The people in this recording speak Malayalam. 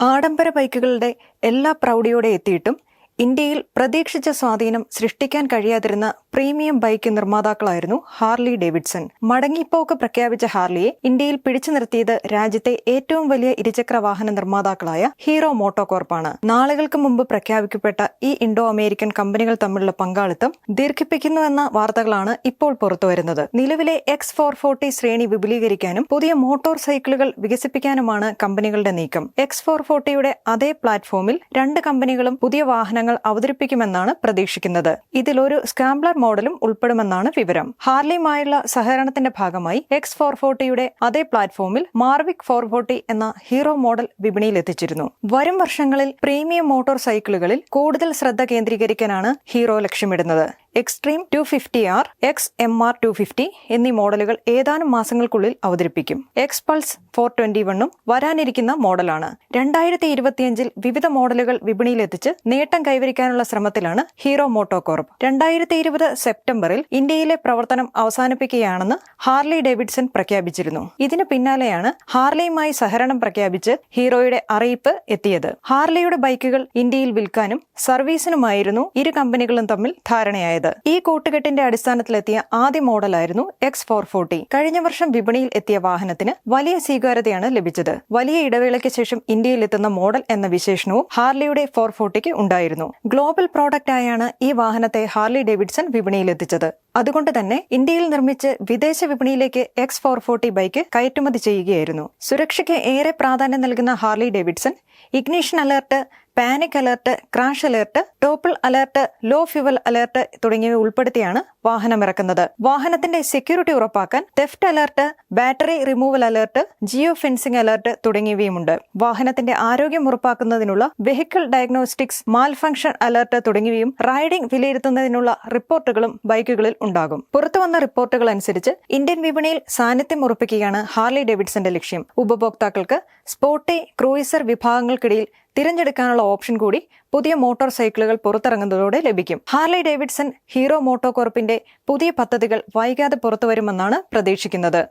ആഡംബര ബൈക്കുകളുടെ എല്ലാ പ്രൗഢിയോടെ എത്തിയിട്ടും ഇന്ത്യയിൽ പ്രതീക്ഷിച്ച സ്വാധീനം സൃഷ്ടിക്കാൻ കഴിയാതിരുന്ന പ്രീമിയം ബൈക്ക് നിർമ്മാതാക്കളായിരുന്നു ഹാർലി ഡേവിഡ്സൺ. മടങ്ങിപ്പോക്ക് പ്രഖ്യാപിച്ച ഹാർലിയെ ഇന്ത്യയിൽ പിടിച്ചു നിർത്തിയത് രാജ്യത്തെ ഏറ്റവും വലിയ ഇരുചക്ര വാഹന നിർമ്മാതാക്കളായ ഹീറോ മോട്ടോകോർപ്പാണ്. നാളുകൾക്ക് മുമ്പ് പ്രഖ്യാപിക്കപ്പെട്ട ഈ ഇൻഡോ അമേരിക്കൻ കമ്പനികൾ തമ്മിലുള്ള പങ്കാളിത്തം ദീർഘിപ്പിക്കുന്നുവെന്ന വാർത്തകളാണ് ഇപ്പോൾ പുറത്തുവരുന്നത്. നിലവിലെ എക്സ് ഫോർ ഫോർട്ടി ശ്രേണി വിപുലീകരിക്കാനും പുതിയ മോട്ടോർ സൈക്കിളുകൾ വികസിപ്പിക്കാനുമാണ് കമ്പനികളുടെ നീക്കം. എക്സ് ഫോർ ഫോർട്ടിയുടെ അതേ പ്ലാറ്റ്ഫോമിൽ രണ്ട് കമ്പനികളും പുതിയ വാഹനങ്ങൾ അവതരിപ്പിക്കുമെന്നാണ് പ്രതീക്ഷിക്കുന്നത്. ഇതിലൊരു സ്കാംബ്ലർ മോഡലും ഉൾപ്പെടുമെന്നാണ് വിവരം. ഹാർലിയുമായുള്ള സഹകരണത്തിന്റെ ഭാഗമായി എക്സ് ഫോർ ഫോർട്ടിയുടെ അതേ പ്ലാറ്റ്ഫോമിൽ മാർവിക് ഫോർ ഫോർട്ടി എന്ന ഹീറോ മോഡൽ വിപണിയിൽ എത്തിച്ചിരുന്നു വരും വർഷങ്ങളിൽ പ്രീമിയം മോട്ടോർ സൈക്കിളുകളിൽ കൂടുതൽ ശ്രദ്ധ കേന്ദ്രീകരിക്കാനാണ് ഹീറോ ലക്ഷ്യമിടുന്നത്. Xtreme two fifty R X M R two fifty എന്നീ മോഡലുകൾ ഏതാനും മാസങ്ങൾക്കുള്ളിൽ അവതരിപ്പിക്കും. എക്സ് പൾസ് ഫോർ ട്വന്റി വണ്ണും വരാനിരിക്കുന്ന മോഡലാണ്. രണ്ടായിരത്തി ഇരുപത്തിയഞ്ചിൽ വിവിധ മോഡലുകൾ വിപണിയിലെത്തിച്ച് നേട്ടം കൈവരിക്കാനുള്ള ശ്രമത്തിലാണ് ഹീറോ മോട്ടോകോർപ്പ് രണ്ടായിരത്തി ഇരുപത് സെപ്റ്റംബറിൽ ഇന്ത്യയിലെ പ്രവർത്തനം അവസാനിപ്പിക്കുകയാണെന്ന് ഹാർലി ഡേവിഡ്സൺ പ്രഖ്യാപിച്ചിരുന്നു. ഇതിനു പിന്നാലെയാണ് ഹാർലിയുമായി സഹകരണം പ്രഖ്യാപിച്ച് ഹീറോയുടെ അറിയിപ്പ് എത്തിയത്. ഹാർലിയുടെ ബൈക്കുകൾ ഇന്ത്യയിൽ വിൽക്കാനും സർവീസിനുമായിരുന്നു ഇരു കമ്പനികളും തമ്മിൽ ധാരണയായത്. ഈ കൂട്ടുകെട്ടിന്റെ അടിസ്ഥാനത്തിലെത്തിയ ആദ്യ മോഡലായിരുന്നു എക്സ് ഫോർ ഫോർട്ടി കഴിഞ്ഞ വർഷം വിപണിയിൽ എത്തിയ വാഹനത്തിന് വലിയ സ്വീകാര്യതയാണ് ലഭിച്ചത്. വലിയ ഇടവേളയ്ക്ക് ശേഷം ഇന്ത്യയിൽ എത്തുന്ന മോഡൽ എന്ന വിശേഷണവും ഹാർലിയുടെ ഫോർ ഫോർട്ടിക്ക് ഉണ്ടായിരുന്നു. ഗ്ലോബൽ പ്രോഡക്റ്റ് ആയാണ് ഈ വാഹനത്തെ ഹാർലി ഡേവിഡ്സൺ വിപണിയിൽ എത്തിച്ചത് അതുകൊണ്ട് തന്നെ ഇന്ത്യയിൽ നിർമ്മിച്ച് വിദേശ വിപണിയിലേക്ക് എക്സ് ഫോർ ഫോർട്ടി ബൈക്ക് കയറ്റുമതി ചെയ്യുകയായിരുന്നു. സുരക്ഷയ്ക്ക് ഏറെ പ്രാധാന്യം നൽകുന്ന Harley Davidson ignition alert panic alert crash alert topple alert low fuel alert തുടങ്ങിയവ ഉൾപ്പെടുത്തിയാണ് വാഹനമിറക്കുന്നത് വാഹനത്തിന്റെ സെക്യൂരിറ്റി ഉറപ്പാക്കാൻ theft alert battery removal alert geofencing alert തുടങ്ങിയവയുമുണ്ട്. വാഹനത്തിന്റെ ആരോഗ്യം ഉറപ്പാക്കുന്നതിനുള്ള vehicle diagnostics malfunction alert തുടങ്ങിയവയും റൈഡിംഗ് വിലയിരുത്തുന്നതിനുള്ള റിപ്പോർട്ടുകളും ബൈക്കുകളിൽ ഉണ്ടാകും. പുറത്തുവന്ന റിപ്പോർട്ടുകൾ അനുസരിച്ച് ഇന്ത്യൻ വിപണിയിൽ സാന്നിധ്യം ഉറപ്പിക്കുകയാണ് ഹാർലി ഡേവിഡ്സന്റെ ലക്ഷ്യം. ഉപഭോക്താക്കൾക്ക് സ്പോർട്ടി ക്രൂയിസർ വിഭാഗങ്ങൾക്കിടയിൽ തിരഞ്ഞെടുക്കാനുള്ള ഓപ്ഷൻ കൂടി പുതിയ മോട്ടോർ സൈക്കിളുകൾ പുറത്തിറങ്ങുന്നതോടെ ലഭിക്കും. ഹാർലി ഡേവിഡ്സൺ ഹീറോ മോട്ടോകോർപ്പിന്റെ പുതിയ പദ്ധതികൾ വൈകാതെ പുറത്തുവരുമെന്നാണ് പ്രതീക്ഷിക്കുന്നത്.